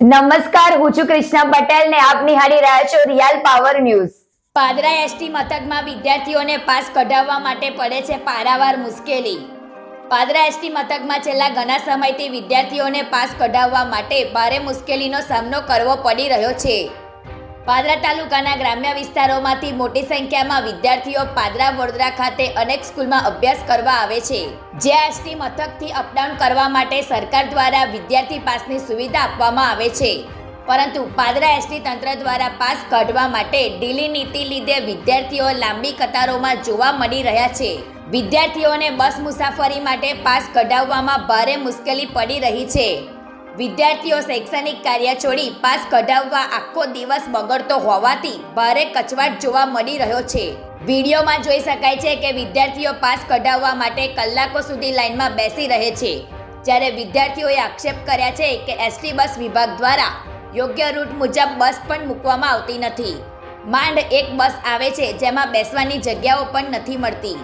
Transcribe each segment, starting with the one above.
નમસ્કાર, હું છું કૃષ્ણા પટેલ ને આપ નિહાળી રહ્યા છો real power news. Padra ST મથકમાં વિદ્યાર્થીઓને પાસ કઢાવવા માટે પડે છે પારાવાર મુશ્કેલી. પાદરા એસટી મથકમાં છેલ્લા ઘણા સમયથી વિદ્યાર્થીઓને પાસ કઢાવવા માટે ભારે મુશ્કેલીનો સામનો કરવો પડી રહ્યો છે. પાદરા તાલુકાના ગ્રામ્ય વિસ્તારોમાંથી મોટી સંખ્યામાં વિદ્યાર્થીઓ પાદરા, વડોદરા ખાતે અનેક સ્કૂલમાં અભ્યાસ કરવા આવે છે. જ્યાં એસટી મથકથી અપડાઉન કરવા માટે સરકાર દ્વારા વિદ્યાર્થી પાસની સુવિધા આપવામાં આવે છે. પરંતુ પાદરા એસટી તંત્ર દ્વારા પાસ કાઢવા માટે ઢીલી નીતિ લીધે વિદ્યાર્થીઓ લાંબી કતારોમાં જોવા મળી રહ્યા છે. વિદ્યાર્થીઓને બસ મુસાફરી માટે પાસ કઢાવવામાં ભારે મુશ્કેલી પડી રહી છે. વિદ્યાર્થીઓ શૈક્ષણિક કાર્ય છોડી પાસ કઢાવવા આખો દિવસ બગડતો હોવાથી ભારે કચવાટ જોવા મળી રહ્યો છે. વિડીયોમાં જોઈ શકાય છે કે વિદ્યાર્થીઓ પાસ કઢાવવા માટે કલાકો સુધી લાઇનમાં બેસી રહે છે. જ્યારે વિદ્યાર્થીઓએ આક્ષેપ કર્યા છે કે એસટી બસ વિભાગ દ્વારા યોગ્ય રૂટ મુજબ બસ પણ મૂકવામાં આવતી નથી. માંડ એક બસ આવે છે જેમાં બેસવાની જગ્યાઓ પણ નથી મળતી.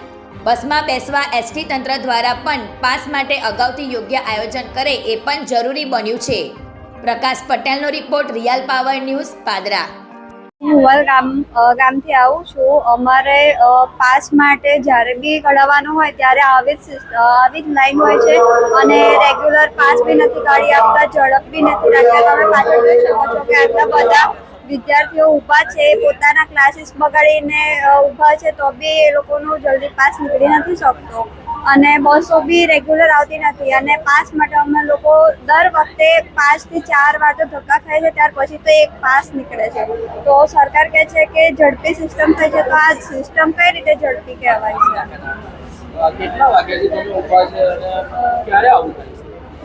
બસમાં બેસવા એસટી તંત્ર દ્વારા પણ પાસ માટે અગાઉથી યોગ્ય આયોજન કરે એ પણ જરૂરી બન્યું છે. પ્રકાશ પટેલનો report real power news, Padra. હું હુવલ ગામ ગામથી આવું છું. અમારે પાસ માટે જ્યારે બી કઢાવવાનું હોય ત્યારે આવી જ આવી જ લાઈન હોય છે અને રેગ્યુલર પાસ બી નથી કાઢી આપતા, ઝડપ બી નથી રાખતા તમે પાછળ જોઈ શકો છો કે આટલા બધા વિદ્યાર્થીઓ ઊભા છે પોતાના ક્લાસીસ બગાડીને ઊભા છે તો બી એ લોકોનું જલ્દી પાસ નીકળી નથી શકતો. અને બસો બી રેગ્યુલર આવતી નથી. અને પાસ માટે અમે લોકો દર વખતે પાંચથી ચાર વાર તો ધક્કા ખાય છે ત્યાર પછી તો એક પાસ નીકળે છે. તો સરકાર કહે છે કે ઝડપી સિસ્ટમ થઈ છે તો આ સિસ્ટમ કઈ રીતે ઝડપી કહેવાય છે?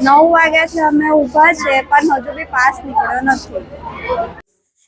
નવ ઊભા છે અમે ઊભા છે પણ હજુ બી પાસ નીકળ્યો નથી.